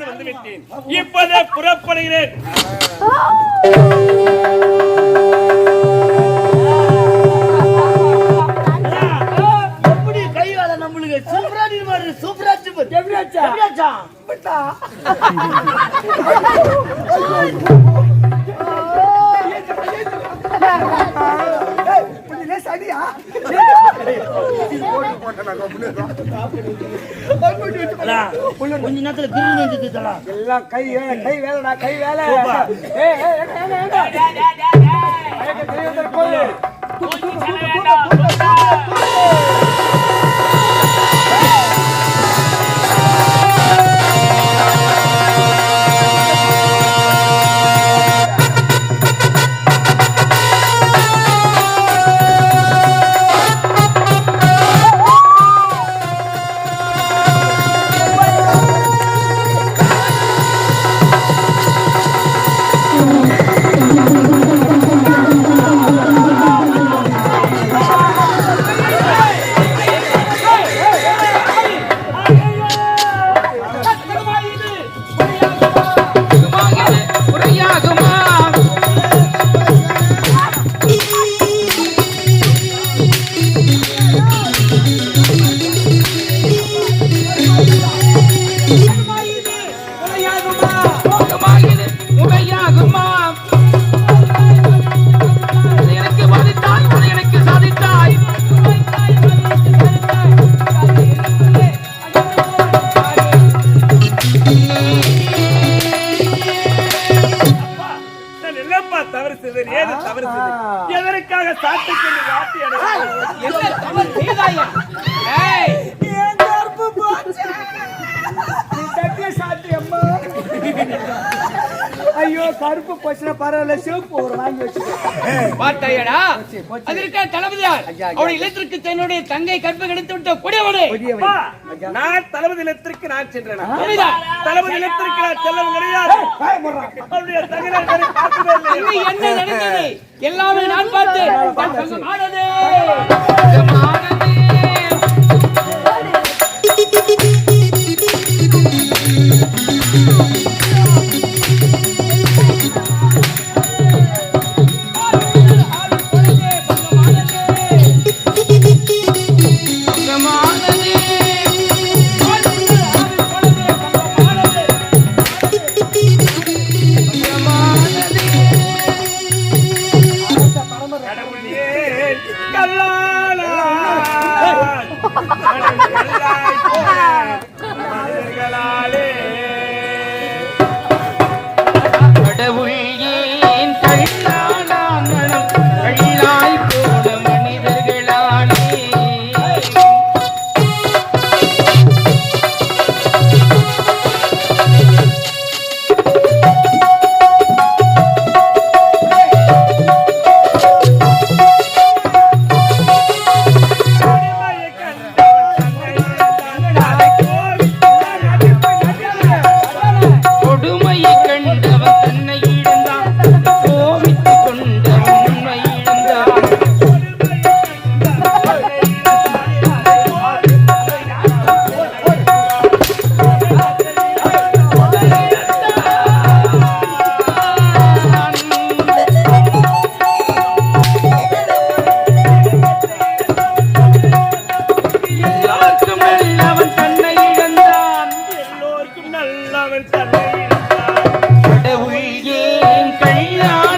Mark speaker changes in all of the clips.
Speaker 1: நானும் வந்து விட்டேன் இப்போதே புறப்படுகிறேன்
Speaker 2: எப்படி கை வேலை நம்மளுக்கு சூப்பரா நீ மாதிரி சூப்பரா சூப்பர் எப்படியாச்சா எப்படியாச்சா கொஞ்ச நேரத்துல கிரு நெஞ்சு
Speaker 3: எல்லாம் கை வேலை. கை வேலைடா கை வேலை
Speaker 2: சூப்பர்.
Speaker 3: ஏய், ஏய், ஏங்க, ஐயோ கருப்பு போச்சுன்னா பரவாயில்ல சிவப்பு ஒரு வாங்கி வச்சுக்கோ.
Speaker 4: பார்த்தாயடா? அதற்காக தளபதியார்? அவருடைய இல்லத்திற்கு தன்னுடைய தங்கை கற்பை கிடைத்து விட்ட கொடியவனே
Speaker 1: நான் தளபதி இல்லத்திற்கு நான் சென்றேன். தளபதி இல்லத்திற்கு நான் செல்லவும் கிடையாது
Speaker 4: என்ன நடந்தது? எல்லாமே நான் பார்த்தேன்
Speaker 1: கடவுள்
Speaker 4: ஏன் கல்லானான்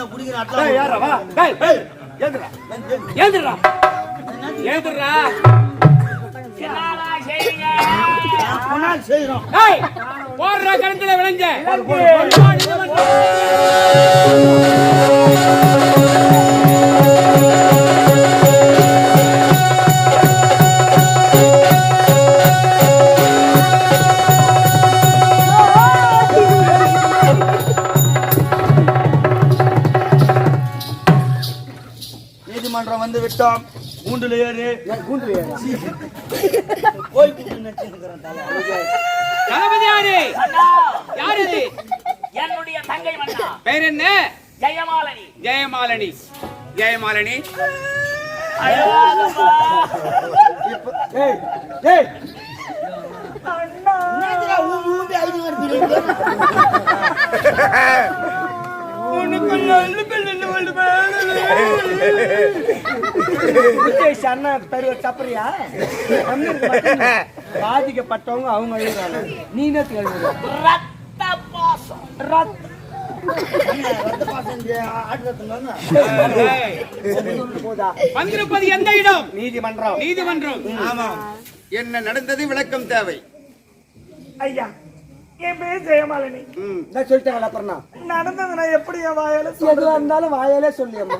Speaker 4: நான் வா டேய் ஏய் ஏந்திரா ஏந்திரா ஏந்திரா என்னடா செய்றீங்க நான்
Speaker 5: போனா செய்றோம்
Speaker 3: டேய் போற கணத்துல விளைஞ்ச
Speaker 5: விட்டோம். கூண்டுல ஏறு.
Speaker 2: கூண்டு ஏறா.
Speaker 5: போய்
Speaker 3: தளபதி யாரு? யார் இது?
Speaker 6: என்னுடைய தங்கை மன்னா.
Speaker 3: பேர் என்ன?
Speaker 6: ஜெயமாலனி.
Speaker 3: ஜெயமாலினி. ஜெயமாலினி.
Speaker 2: ஏய், அண்ணா சப்பரியா பாதிக்கப்பட்டவங்க அவங்க அழுகுறாங்க நீ என்ன
Speaker 6: ரத்த பாசம்
Speaker 2: ரத்த-
Speaker 3: வந்திருப்பது எந்த இடம்
Speaker 2: நீதிமன்றம்.
Speaker 3: நீதிமன்றம்.
Speaker 5: ஆமா
Speaker 3: என்ன நடந்தது விளக்கம் தேவை.
Speaker 1: ஐயா. என் பேர் ஜெயமாலினி.
Speaker 2: நான் சொல்லிட்டேன் அப்புறம்
Speaker 1: நடந்தது நான் எப்படி என் வாயால
Speaker 2: எதுவா இருந்தாலும் வாயாலே சொல்லி அம்மா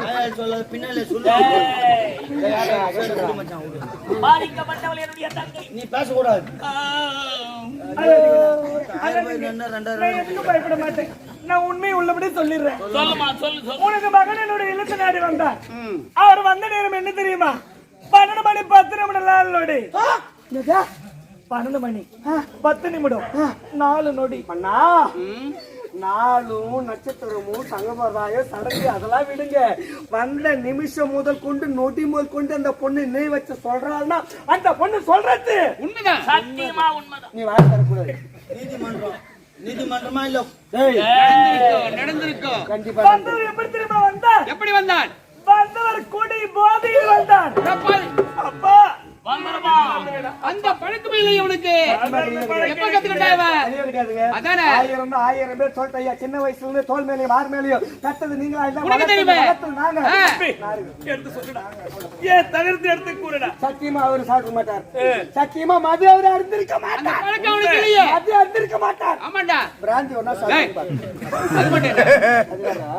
Speaker 5: வாயால சொல்ல பின்னால சொல்லு நீ பேசக்கூடாது
Speaker 1: பயப்பட மாட்டேன் நான் உண்மையை உள்ளபடி சொல்லிடுறேன்
Speaker 6: சொல்லுமா சொல்லு சொல்லு
Speaker 1: உனக்கு மகன் என்னுடைய இல்லத்து நாடி வந்தார். அவர் வந்த நேரம் என்ன தெரியுமா பன்னெண்டு மணி பத்து நிமிடம்? பன்னெண்டு மணி. பத்து நிமிடம். நாலு நொடி.
Speaker 2: அண்ணா. நாளும் நட்சத்திரமும் சங்கமராயம் சடங்கு அதெல்லாம் விடுங்க. வந்த நிமிஷம் முதல் கொண்டு நொடி முதல் கொண்டு அந்த பொண்ணு நினைவு வச்சு சொல்றாள்னா அந்த பொண்ணு சொல்றது.
Speaker 3: உண்மைதான்.
Speaker 6: சத்தியமா உண்மைதான்.
Speaker 2: நீ வாய் தரக்கூடாது
Speaker 5: நீதிமன்றம். நீதிமன்றமா இல்ல?
Speaker 3: நடந்திருக்கோம்.
Speaker 2: கண்டிப்பா
Speaker 1: எப்படி தெரியுமா வந்தார்?
Speaker 3: எப்படி வந்தான்
Speaker 1: வந்தவர் குடி போதையில் வந்தார்.
Speaker 3: தப்பாது.
Speaker 1: அப்பா.
Speaker 3: அந்த பழக்கமே இல்லை உனக்கு எப்ப கத்துக்கிட்டா இவன்?
Speaker 2: அதுவே கிடையாதுங்க.
Speaker 3: அதானே?
Speaker 2: ஆயிரம் பேர் சொல்லிட்டு ஐயா சின்ன வயசுல இருந்து தோல் மேலேயும் வார் மேலேயும். கத்தது நீங்களா இல்ல
Speaker 3: உனக்கு தெரியுமே?
Speaker 1: எடுத்து சொல்லுடா. ஏன் தவிர்த்து எடுத்து கூறுடா?
Speaker 2: சத்தியமா அவரு சாப்பிட மாட்டார். சத்தியமா மது அவரு அருந்திருக்க
Speaker 3: அந்த
Speaker 2: மாட்டார்.
Speaker 3: பழக்கம் அவனுக்கு இல்லையே?
Speaker 2: மது அருந்திருக்க மாட்டார்.
Speaker 3: ஆமாண்டா.
Speaker 2: பிராந்தி ஒன்னா
Speaker 3: டேய்,
Speaker 2: சாப்பிட்டு
Speaker 3: அது மட்டும் இல்ல.
Speaker 2: அதுதானா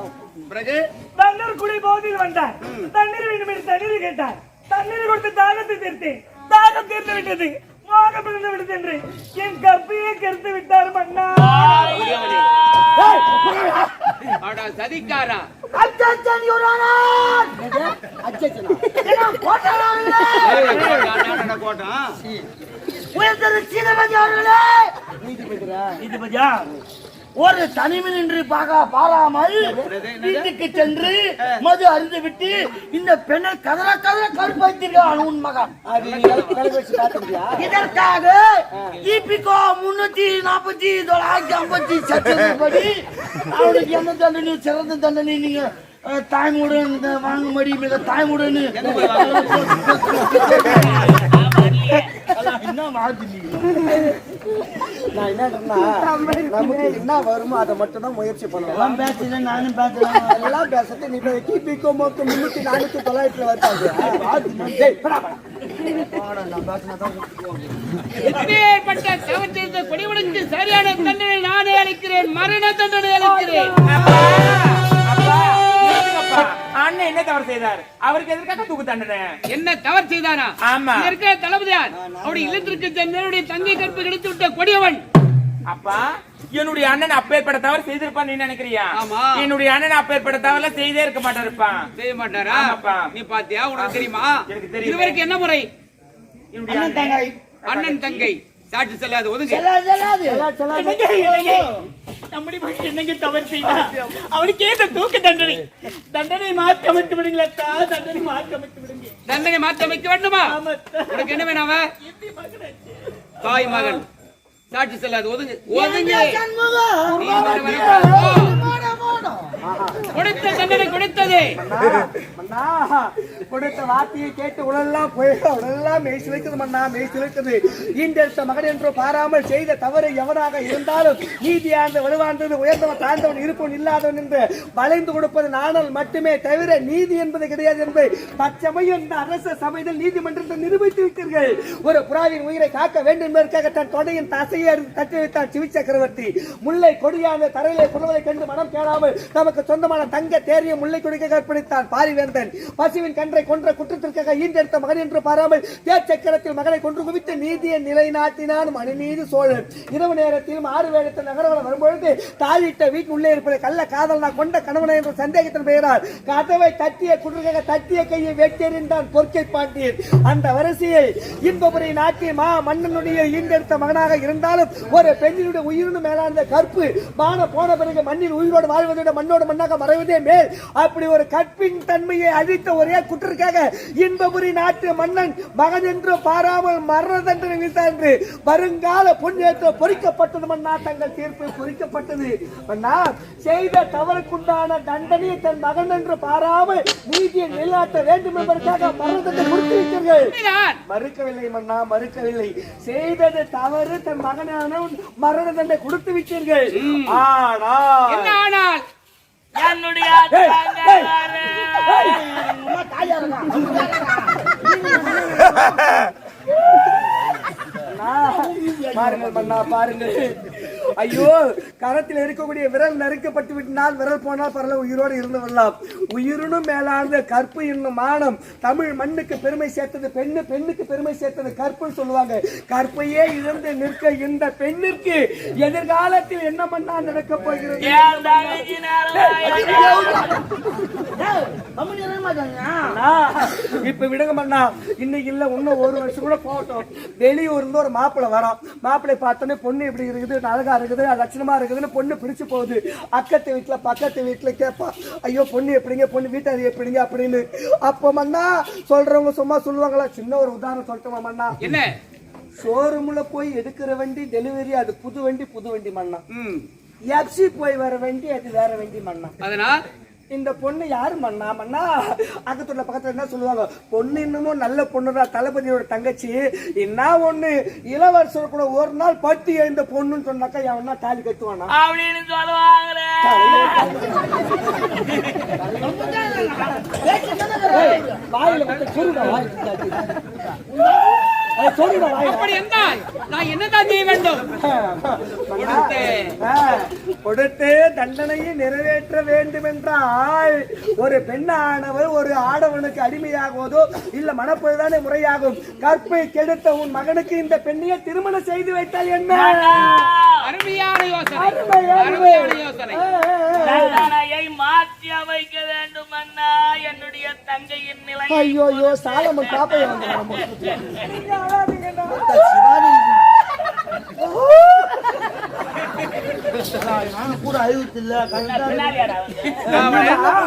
Speaker 3: பிறகு?
Speaker 1: தண்ணீர் குடி போதையில் வந்தார் தண்ணீர் வேண்டும் என்று தண்ணீர் கேட்டார். தண்ணீர் கொடுத்து தாகத்தை தீர்த்தேன். தாகம் தீர்த்து விட்டது. மோகம் பிறந்து விட்டது என்று என் கற்பியை கெடுத்து விட்டார் மன்னா.
Speaker 3: அடா சதிக்காரா?
Speaker 5: சீனபதி அவர்களே! நீதிபதியா? ஒரு தனிமை நின்று பார்க்க பாராமல் வீட்டுக்கு சென்று மது அருந்து விட்டு இந்த பெண்ணை கதற கதற கருப்பாய்த்திருக்கான் உன் மகன். இதற்காக இபிகோ முன்னூத்தி நாற்பத்தி தொள்ளாயிரத்தி ஐம்பத்தி சட்டப்படி அவனுக்கு என்ன தண்டனை சிறந்த தண்டனை நீங்க தாய்மூடன் இந்த வாங்கும்படி மிக தாய்மூடன். என்ன மாதிரி
Speaker 2: நான் என்னன்னா நமக்கு என்ன வருமோ அதை மட்டும் தான் முயற்சி பண்ணுவேன்
Speaker 5: எல்லாம் பேசுறேன் நானும் பேசுறேன்.
Speaker 2: எல்லாம் பேசுறது நீ போய் முன்னூத்தி நானூத்தி தொள்ளாயிரத்துல வருத்தாங்க டேய், போடா, போடா.
Speaker 3: எப்பேற்பட்ட தவற்றிற்கு கொடிவனுக்கு சரியான தண்டனை நானே அளிக்கிறேன் மரண தண்டனை அளிக்கிறேன்.
Speaker 6: செய்தார். அவருக்கு எதற்காக தூக்கு தண்டனை?
Speaker 3: என்ன தவறு செய்தானா
Speaker 6: ஆமா.
Speaker 3: இங்க இருக்கிற தளபதியார் அவருடைய இல்லத்திற்கு சென்னுடைய தங்கை கற்பு கிடைத்து விட்ட கொடியவன்.
Speaker 7: அப்பா என்னுடைய அண்ணன் அப்பேற்பட்ட தவறு செய்திருப்பான் நீ நினைக்கிறியா?
Speaker 3: ஆமா.
Speaker 7: என்னுடைய அண்ணன் அப்பேற்பட்ட தவறுல செய்தே இருக்க மாட்டாருப்பான்.
Speaker 3: செய்ய மாட்டாரா?
Speaker 7: ஆமாப்பா.
Speaker 3: நீ பாத்தியா? உனக்கு தெரியுமா?
Speaker 7: எனக்கு தெரியுமே.
Speaker 3: இதுவரைக்கும் என்ன முறை?
Speaker 7: என்னுடைய
Speaker 5: அண்ணன் தங்கை.
Speaker 3: அண்ணன் தங்கை. சாட்சி செல்லாது ஒதுங்க.
Speaker 5: செல்லாது செல்லாது.
Speaker 6: நம்முடைய மகன் என்னங்க தவறு செய்தார் அவனுக்கு ஏத தூக்கு தண்டனை. தண்டனை மாற்றி அமைத்து விடுங்களா தண்டனை மாற்றி அமைத்து விடுங்க.
Speaker 3: தண்டனை மாற்றி அமைக்க வேண்டுமா. உனக்கு என்ன வேணாம
Speaker 6: மகனாச்சு?
Speaker 3: தாய் மகன். சாட்சி செல்லாது ஒதுங்க. ஒதுங்க. கொடுத்த தண்டனை கொடுத்தது.
Speaker 2: கொடுத்த வார்த்தையை கேட்டு உடலெல்லாம் உடலெல்லாம் மெய் மெய் ஈண்டெடுத்த மகன் என்று பாராமல் செய்த தவறு எவனாக இருந்தாலும் நீதியானது வலுவானது உயர்ந்தவன் தாழ்ந்தவன் இருப்பவன் இல்லாதவன் என்று வளைந்து கொடுப்பது நாணல் மட்டுமே தவிர நீதி என்பது கிடையாது என்பதை பச்சமையும் இந்த அரச சபையில் நீதிமன்றத்தில் நிரூபித்து ஒரு புறாவின் உயிரை காக்க வேண்டும் என்பதற்காக தன் தொடையின் தசையை தட்டி வைத்தார் சிவி சக்கரவர்த்தி முல்லை கொடியான தரையிலே புலவரை கண்டு மனம் கேளாமல் நமக்கு சொந்தமான தங்க தேரிய முல்லை கொடுக்க கற்பழித்தான் பாரிவேந்தன். பசுவின் கன்றை கொன்ற குற்றத்திற்காக ஈண்டெடுத்த மகன் என்று பாராமல் தேச்சக்கரத்தில் மகனை கொன்று குவித்து நீதியை நிலைநாட்டினான் மணிநீதி சோழன். இரவு நேரத்தில் ஆறு வேடத்தில் நகரவளம் வரும்பொழுது தாளிட்ட வீட்டு உள்ளே இருப்பதை கள்ள காதல் நான் கொண்ட கணவனை என்ற சந்தேகத்தின் பெயரால் கதவை தட்டிய குற்றக்காக தட்டிய கையை வெட்டெறிந்தான் பொற்கை பாண்டியன். அந்த வரிசையை இன்பபுரி நாட்டி மா மன்னனுடைய ஈண்டெடுத்த மகனாக இருந்தாலும் ஒரு பெண்ணினுடைய உயிரினும் மேலான கற்பு. மான போன பிறகு மண்ணில் உயிரோடு வாழ்வதை மண்ணோடு மண்ணோடு மண்ணாக மறைவதே மேல். அப்படி ஒரு கற்பின் தன்மையை அழித்த ஒரே குற்றத்திற்காக இன்பபுரி நாட்டு மன்னன் மகன் என்று பாராமல் மரண தண்டனை என்று வருங்கால புண்ணியத்தை பொறிக்கப்பட்டது மன்னா தங்கள் தீர்ப்பு பொறிக்கப்பட்டது. மன்னா செய்த தவறுக்குண்டான தண்டனையை தன் மகன் என்று பாராமல் நீதியை நிலைநாட்ட வேண்டும் என்பதற்காக மரண தண்டனை கொடுத்து விட்டீர்கள்
Speaker 3: உண்மைதான்.
Speaker 2: மறுக்கவில்லை மன்னா மறுக்கவில்லை. செய்தது தவறு தன் மகனான மரண தண்டனை கொடுத்து விட்டீர்கள்.
Speaker 3: ஆனால்?
Speaker 8: என்னுடைய
Speaker 2: பாருங்கள் மன்னா பாருங்கள். ஐயோ கரத்தில் இருக்கக்கூடிய விரல் நறுக்கப்பட்டு விட்டால் விரல் போனால் பரல உயிரோடு இருந்து வரலாம். உயிரினும் மேலான கற்பு என்னும் மானம் தமிழ் மண்ணுக்கு பெருமை சேர்த்தது பெண்ணு பெண்ணுக்கு பெருமை சேர்த்தது கற்புன்னு சொல்லுவாங்க. கற்பையே இழந்து நிற்க இந்த பெண்ணிற்கு எதிர்காலத்தில் என்ன பண்ணா நடக்க போகிறது? இப்ப விடுங்க மண்ணா. இன்னைக்கு இல்ல இன்னும் ஒரு வருஷம் கூட போகட்டும். வெளியூர்ல இருந்து ஒரு மாப்பிள்ளை வரோம் மாப்பிள்ளை பார்த்தோன்னே பொண்ணு இப்படி இருக்குது அழகா இருக்குது லட்சணமா இருக்குதுன்னு பொண்ணு பிடிச்சு போகுது. அக்கத்து வீட்டுல பக்கத்து வீட்டுல கேட்பா ஐயோ பொண்ணு எப்படிங்க? பொண்ணு வீட்டாரி எப்படிங்க? அப்படின்னு. அப்ப மண்ணா சொல்றவங்க சும்மா சொல்லுவாங்களா? சின்ன ஒரு உதாரணம் சொல்லட்டுமா மண்ணா
Speaker 3: என்ன?
Speaker 2: ஷோரூம்ல போய் எடுக்கிற வண்டி டெலிவரி அது புது வண்டி புது வண்டி மண்ணா. எஃப்சி போய் வர வண்டி அது வேற வண்டி மண்ணா
Speaker 3: அதனால்
Speaker 2: இந்த பொண்ணு யாரு மண்ணா மண்ணா அக்கத்துல பக்கத்துல என்ன சொல்லுவாங்க? பொண்ணு இன்னமும் நல்ல பொண்ணுடா தளபதியோட தங்கச்சி. என்ன ஒண்ணு? இளவரசர் கூட ஒரு நாள் பட்டி எழுந்த பொண்ணுன்னு சொன்னாக்கா எவனா தாலி கட்டுவானா?
Speaker 8: அப்படின்னு சொல்லுவாங்களே.
Speaker 2: ஏய், வாயில மட்டும்
Speaker 3: அப்படி என்றால் நான் என்னதான் செய்ய வேண்டும்? கொடுத்து.
Speaker 2: தண்டனையை நிறைவேற்ற வேண்டும் என்றால் ஒரு பெண்ணானவர் ஒரு ஆடவனுக்கு அடிமையாகுவதோ இல்ல மனப்பொழுதானே முறையாகும். கற்பை கெடுத்த உன் மகனுக்கு இந்த பெண்ணையை திருமணம் செய்து வைத்தால் என்ன?
Speaker 3: அருமையான யோசனை.
Speaker 2: அருமை, அருமை.
Speaker 3: அருமையான யோசனை.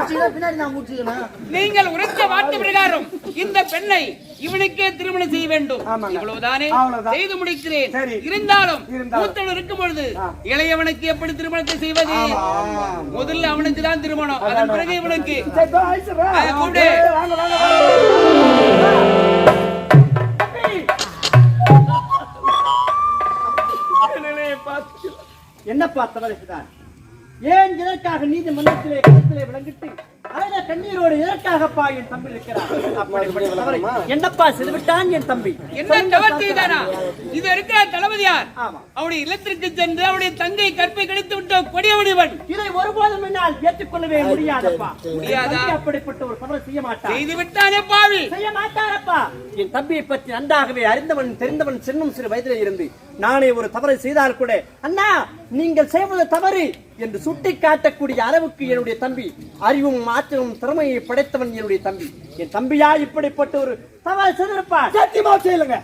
Speaker 2: ஐயோ
Speaker 6: பின்னாடி நான் முடிச்சுக்கிறேன்
Speaker 3: நீங்கள் உரைத்த வாட்டு பிரகாரம் இந்த பெண்ணை இவனுக்கே திருமணம் செய்ய வேண்டும். இவ்வளவுதானே. செய்து முடிக்கிறேன். இருந்தாலும். மூத்தவன் இருக்கும் பொழுது இளையவனுக்கு எப்படி திருமணத்தை செய்வது? முதல்ல அவனுக்கு தான் திருமணம். அதன் பிறகு இவனுக்கு.
Speaker 6: என்னப்பா தவறுகிறார் ஏன் இதற்காக நீதிமன்றத்திலே களத்திலே விளங்கிட்டு அழக கண்ணீரோடு இதற்காகப்பா என் தம்பி இருக்கிறார். அப்படிப்பட்ட தவறை என்னப்பா செய்துவிட்டான் என் தம்பி?
Speaker 3: என்ன தவறு செய்தானா இது இருக்கிற தளபதியார். அவருடைய இல்லத்திற்கு சென்று அவருடைய தங்கை கற்பை கடித்து விட்ட கொடியவடிவன்
Speaker 6: இதை ஒருபோதும் என்னால் ஏற்றுக்கொள்ளவே முடியாதப்பா.
Speaker 3: முடியாதா?
Speaker 6: அப்படிப்பட்ட ஒரு தவறை செய்ய மாட்டான்.
Speaker 3: செய்து விட்டானே பாவி.
Speaker 6: செய்ய மாட்டாரப்பா. என் தம்பியை பற்றி நன்றாகவே அறிந்தவன் தெரிந்தவன் சின்னம் சிறு வயதிலே இருந்து நானே ஒரு தவறை செய்தால் கூட அண்ணா நீங்கள் செய்வது தவறு என்று சுட்டி காட்டக்கூடிய அளவுக்கு என்னுடைய தம்பி அறிவும் ஆற்றலும் திறமையை படைத்தவன் என்னுடைய தம்பி. என் தம்பியா இப்படிப்பட்ட ஒரு தவறு செய்திருப்பான்?
Speaker 2: சத்தியமா செய்யலங்க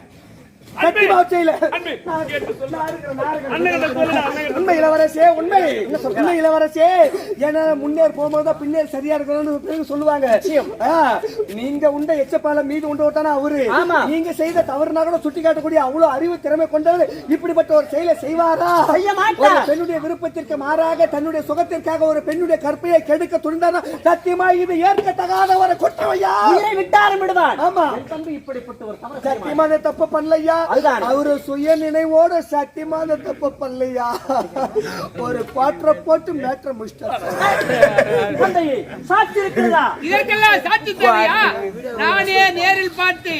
Speaker 2: உண்மை இளவரசே உண்மை. உண்மை இளவரசே. ஏன்னா முன்னேர் போகும்போது தான் பின்னேர் சரியா இருக்கணும்னு சொல்லுவாங்க. நீங்க உண்ட எச்சப்பால மீது உண்டு விட்டானா அவரு நீங்க செய்த தவறுனா கூட சுட்டி காட்டக்கூடிய அவ்வளவு அறிவு திறமை கொண்டவர் இப்படிப்பட்ட ஒரு செயலை செய்வாரா?
Speaker 6: செய்ய மாட்டார்.
Speaker 2: ஒரு பெண்ணுடைய விருப்பத்திற்கு மாறாக தன்னுடைய சுகத்திற்காக ஒரு பெண்ணுடைய கற்பையை கெடுக்க துணிந்தாரா சத்தியமா இது ஏற்கத்தகாத ஒரு குற்றவையா?
Speaker 6: உயிரை விட்டாலும் விடுவான்.
Speaker 2: ஆமா.
Speaker 6: தம்பி இப்படிப்பட்ட ஒரு
Speaker 2: சத்தியமா தப்பு பண்ணலையா. அவரு சுய நினைவோட சத்தியமா அந்த தப்பு பண்ணலையா? ஒரு குவாட்டரை போட்டு மேட்ர
Speaker 3: நானே நேரில் பார்த்து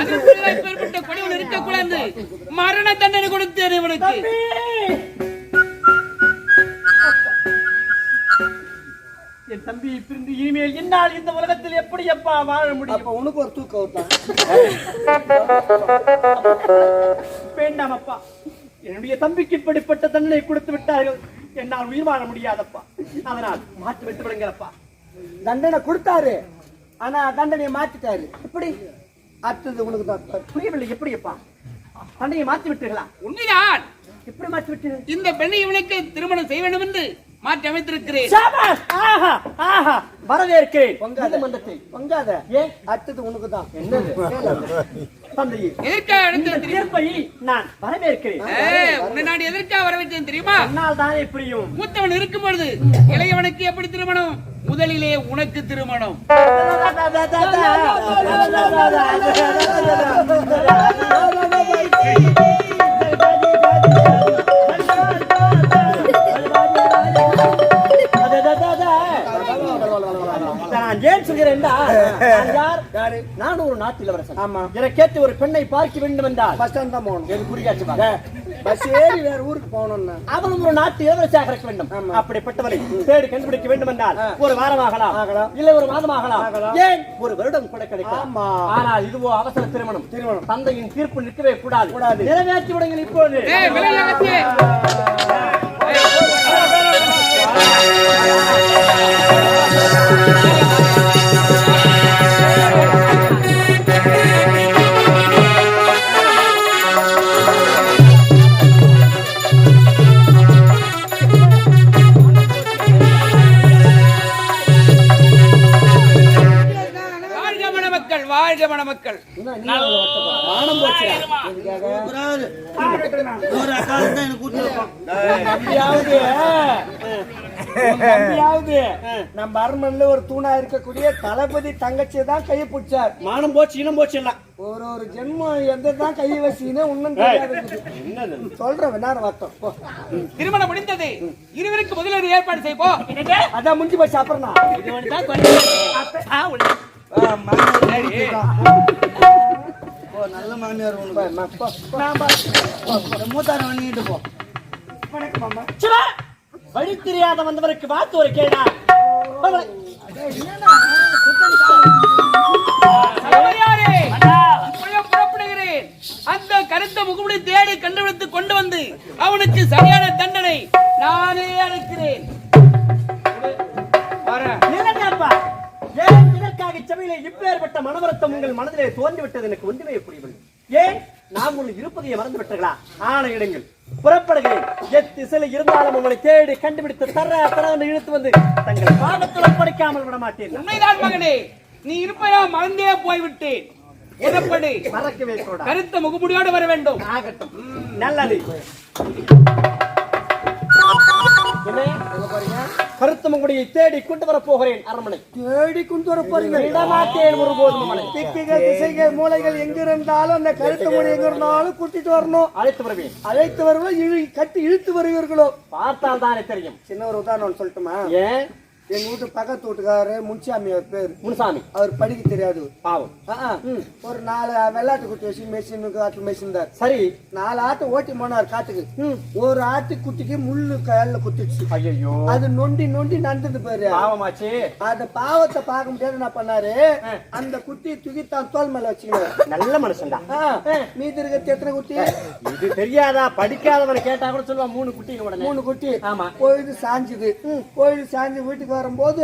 Speaker 3: அதற்குள்ள பெறப்பட்ட கொடிகள் இருக்கக்கூடாது. மரண தண்டனை கொடுத்தேன் இவனுக்கு.
Speaker 6: என் தம்பியை பிரிந்து இனிமேல் என்னால் இந்த உலகத்தில் எப்படி அப்பா வாழ முடியும்?
Speaker 2: அப்ப உனக்கு ஒரு தூக்கம்
Speaker 6: வேண்டாம் அப்பா. என்னுடைய தம்பிக்கு இப்படிப்பட்ட தண்டனை கொடுத்து விட்டார்கள். என்னால் உயிர் வாழ முடியாதப்பா. அதனால் மாற்றி விட்டு விடுங்களப்பா
Speaker 2: தண்டனை கொடுத்தாரு. ஆனா தண்டனையை மாத்திட்டாரு எப்படி? அடுத்தது உனக்கு தான்.
Speaker 6: புரியவில்லை. எப்படி அப்பா? தண்டையை மாற்றி விட்டீர்களா?
Speaker 3: உண்மைதான்.
Speaker 6: எப்படி மாற்றி விட்டீர்கள்?
Speaker 3: இந்த பெண்ணை இவனுக்கு திருமணம் செய்ய வேண்டும் என்று மாற்றி அமைத்திருக்கிறேன்
Speaker 6: சாபாஷ்! ஆஹா ஆஹா வரவேற்கிறேன்.
Speaker 2: பொங்காத.
Speaker 6: மந்தத்தில்
Speaker 2: பொங்காத.
Speaker 6: ஏன்?
Speaker 2: அடுத்தது உனக்கு தான்
Speaker 6: என்னது? தந்தையே.
Speaker 3: எதற்காக
Speaker 6: இந்த
Speaker 3: அழைத்தேன் தெரியுமா?
Speaker 6: தீர்ப்பை நான் வரவேற்கிறேன்.
Speaker 3: ஏய், உன்னை நான் எதற்காக வர வச்சேன் தெரியுமா?
Speaker 6: என்னால் தானே புரியும்.
Speaker 3: மூத்தவன் இருக்கும் பொழுது இளையவனுக்கு எப்படி திருமணம்? முதலிலே உனக்கு திருமணம்.
Speaker 6: யார்
Speaker 2: யாரு
Speaker 6: நான் ஒரு நாட்டு இளவரசன்
Speaker 2: ஆமா.
Speaker 6: எனக்கேற்று ஒரு பெண்ணை பார்க்க வேண்டும் என்றால்
Speaker 2: பஸ் ஸ்டாண்ட் தான் போகணும்
Speaker 6: எது குறியாச்சு பாரு.
Speaker 2: பஸ் ஏறி வேற ஊருக்கு போகணும்னா
Speaker 6: அவளும் ஒரு நாட்டு இளவரசியாக இருக்க வேண்டும் அப்படிப்பட்டவரை தேடி கண்டுபிடிக்க வேண்டும் என்றால் ஒரு வாரம் ஆகலாம்
Speaker 2: ஆகலாம்.
Speaker 6: இல்லை ஒரு மாதம் ஆகலாம். ஏன் ஒரு வருடம் கூட கிடைக்கலாம்
Speaker 2: ஆமா.
Speaker 6: ஆனால் இதுவோ அவசர திருமணம்
Speaker 2: திருமணம்.
Speaker 6: தந்தையின் தீர்ப்பு நிற்கவே கூடாது
Speaker 2: கூடாது.
Speaker 6: நிறைவேற்றி விடுங்கள் இப்போது
Speaker 3: ஏய் விலையில
Speaker 2: உன் தம்பியாவது. நம்ம அரண்மனையில ஒரு தூணா இருக்கக்கூடிய தளபதி தங்கச்சி தான் கையை பிடிச்சார்.
Speaker 6: மானம் போச்சு இனம் போச்சு எல்லாம்.
Speaker 2: ஒரு ஒரு ஜென்மம் எந்த தான் கையை வச்சுன்னு ஒண்ணும் தெரியாது சொல்றேன் வேணாம் வார்த்தம் போ.
Speaker 3: திருமணம் முடிந்தது. இருவருக்கு முதல்ல ஏற்பாடு செய்ப்போ
Speaker 2: அதான் முடிஞ்சு போச்சு அப்புறம் நல்ல மாமியார் உனக்கு. மூத்தார பண்ணிட்டு போ.
Speaker 6: வழி தெரியாத வந்தவருக்கு பார்த்து ஒரு கேடா.
Speaker 3: அந்த கருத்த முகமுடி தேடி கண்டுபிடித்து கொண்டு வந்து அவனுக்கு சரியான தண்டனை நானே அளிக்கிறேன்.
Speaker 6: சபையிலே இப்பேற்பட்ட மனவருத்தம் உங்கள் மனதிலே தோன்றிவிட்டது எனக்கு ஒன்றுமே புரியவில்லை. ஏன்? நாம் ஒன்று இருப்பதையே மறந்து விட்டீர்களா ஆணையிடுங்கள் புறப்படுகிறேன். எத்திசையில் இருந்தாலும் உங்களை தேடி கண்டுபிடித்து தர தர இழுத்து வந்து தங்கள் பாதத்தில் ஒப்படைக்காமல் விட மாட்டேன்.
Speaker 3: உண்மைதான் மகனே. நீ இருப்பதா மறந்தே போய்விட்டேன். புறப்படு.
Speaker 6: மறக்கவே கூடாது.
Speaker 3: கருத்த முகமுடியோடு வர வேண்டும்.
Speaker 6: ஆகட்டும். நல்லது. கருத்து முகுடியை தேடி கொண்டு வர போகிறேன் அரண்மனை.
Speaker 2: தேடி கொண்டு வர போறீங்க.
Speaker 6: விடமாட்டேன் ஒருபோதும்
Speaker 2: திக்குகள் திசைகள் மூளைகள் எங்க இருந்தாலும் அந்த கருத்து மொழி எங்க இருந்தாலும் கூட்டிட்டு வரணும்.
Speaker 6: அழைத்து வருவேன்.
Speaker 2: அழைத்து வருவோ இழு கட்டி இழுத்து வருவீர்களோ?
Speaker 6: பார்த்தால் தானே தெரியும்.
Speaker 2: சின்ன ஒரு உதாரணம் சொல்லட்டுமா?
Speaker 6: ஏன்?
Speaker 2: எங்க வீட்டு பக்கத்து வீட்டுக்காரரு முன்சாமி அவர் பேர்.
Speaker 6: முனுசாமி.
Speaker 2: அவர் படிக்க தெரியாது.
Speaker 6: பாவம்.
Speaker 2: ஒரு நாலு வெள்ளாட்டு குட்டி வச்சு மெஷின் காட்டு மெஷின்தார்
Speaker 6: சரி.
Speaker 2: நாலு ஆட்டு ஓட்டி போனார் காட்டுக்கு. ஒரு ஆட்டு குட்டிக்கு முள்ளு கையால குத்திடுச்சு
Speaker 6: ஐயோ
Speaker 2: அது நொண்டி நொண்டி நடந்தது பாரு.
Speaker 6: பாவமாச்சு.
Speaker 2: அந்த பாவத்தை பார்க்க முடியாது என்ன பண்ணாரு? அந்த குட்டியை தூக்கி தான் தோல் மேல வச்சுக்கினாரு.
Speaker 6: நல்ல மனுஷன்டா.
Speaker 2: மீதி இருக்கிறது எத்தனை குட்டி?
Speaker 6: இது தெரியாதா? படிக்காதவனை கேட்டா கூட சொல்லுவா மூணு உடனே.
Speaker 2: மூணு குட்டி.
Speaker 6: ஆமா.
Speaker 2: பொழுது சாஞ்சுது. பொழுது சாஞ்சு வீட்டுக்கு வரும்போது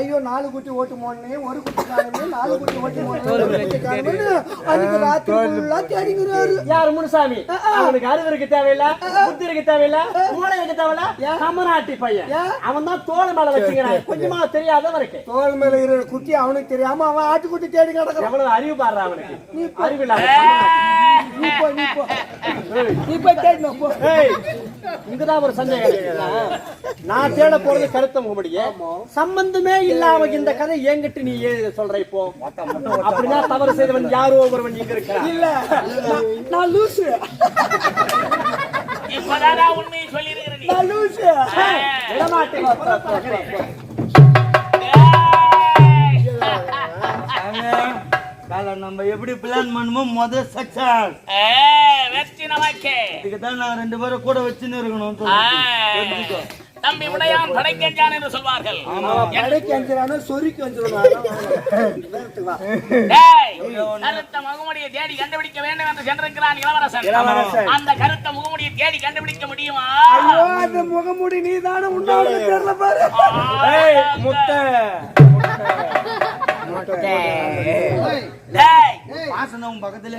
Speaker 2: ஐயோ நாலு குட்டி ஓட்டு போனே ஒரு குட்டி காணுமே நாலு குட்டி ஓட்டு போனே அதுக்கு ராத்திரி ஃபுல்லா தேடிங்கிறாரு
Speaker 6: யார் முனுசாமி? அவனுக்கு அறிவு இருக்கு தேவையில்ல புத்தி இருக்கு தேவையில்ல மூளை இருக்கு தேவையில்ல கமநாட்டி பையன். அவன் தான் தோல் மேல வச்சுக்கிறான். கொஞ்சமா தெரியாதவருக்கு
Speaker 2: தோல் மேல இருக்கிற குட்டி அவனுக்கு தெரியாம அவன் ஆட்டுக்குட்டி தேடி கிடக்குறான்.
Speaker 6: எவ்வளவு அறிவு பாடுற அவனுக்கு? அறிவு இல்லாத
Speaker 2: நீ போ நீ போ. நீ போய் தேடினோம் போ.
Speaker 6: இங்கதான் ஒரு சந்தேகம். நான் தேட போறது கருத்த முகமடியே சம்பந்தமே இல்லாம இந்த கதை என்கிட்ட நீ சொல்ற இப்போ? அப்படின்னா தவறு செய்தவன் யாரோ ஒருவன் இங்க இருக்கிறான்.
Speaker 2: இல்ல. நான் லூசு.
Speaker 8: உண்மையை
Speaker 2: நான் லூசு.
Speaker 5: நம்ம எப்படி பிளான் பண்ணுமோ முத சக்சஸ்
Speaker 8: ஏய், வெற்றி நமக்கே
Speaker 5: இதுக்கு தான் நான் ரெண்டு பேரும் கூட வச்சுன்னு இருக்கணும்
Speaker 8: தம்பி உடையான் படைக்கஞ்சான் என்று சொல்வார்கள்.
Speaker 2: கடைக்கு அஞ்சிரானோ சொரிக்கு
Speaker 8: டேய், கருத்த முகமுடியை தேடி கண்டுபிடிக்க வேண்டும் என்று சென்றிருக்கிறான் இளவரசன். அந்த கருத்த முகமுடியை தேடி கண்டுபிடிக்க முடியுமா?
Speaker 2: ஐயோ அந்த முகமுடி நீ தானே உண்டாவது தெரியல பாரு.
Speaker 6: முட்டை.
Speaker 8: டேய்,
Speaker 5: வாசனை உன் பக்கத்துல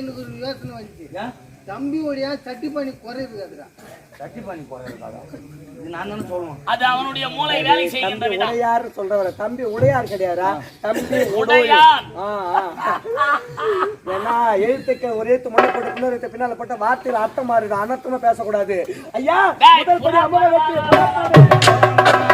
Speaker 9: எனக்கு ஒரு யோசனை வந்துச்சு தம்பி உடைய சட்டி பண்ணி குறையுது அதுடா
Speaker 5: சட்டி பண்ணி போறதுக்காக இது நான் தானே சொல்லணும்
Speaker 8: அது அவனுடைய மூளை வேலை செய்கின்ற விதம்.
Speaker 2: உடையார் சொல்றவர தம்பி உடையார் கிடையாதா தம்பி ஆ. ஏன்னா எழுத்துக்க ஒரு எழுத்து முன்ன போட்டு இன்னொரு எழுத்து பின்னால போட்ட வார்த்தையில அர்த்தம் மாறுது அனர்த்தமா பேசக்கூடாது. ஐயா முதல் படி வெற்றி.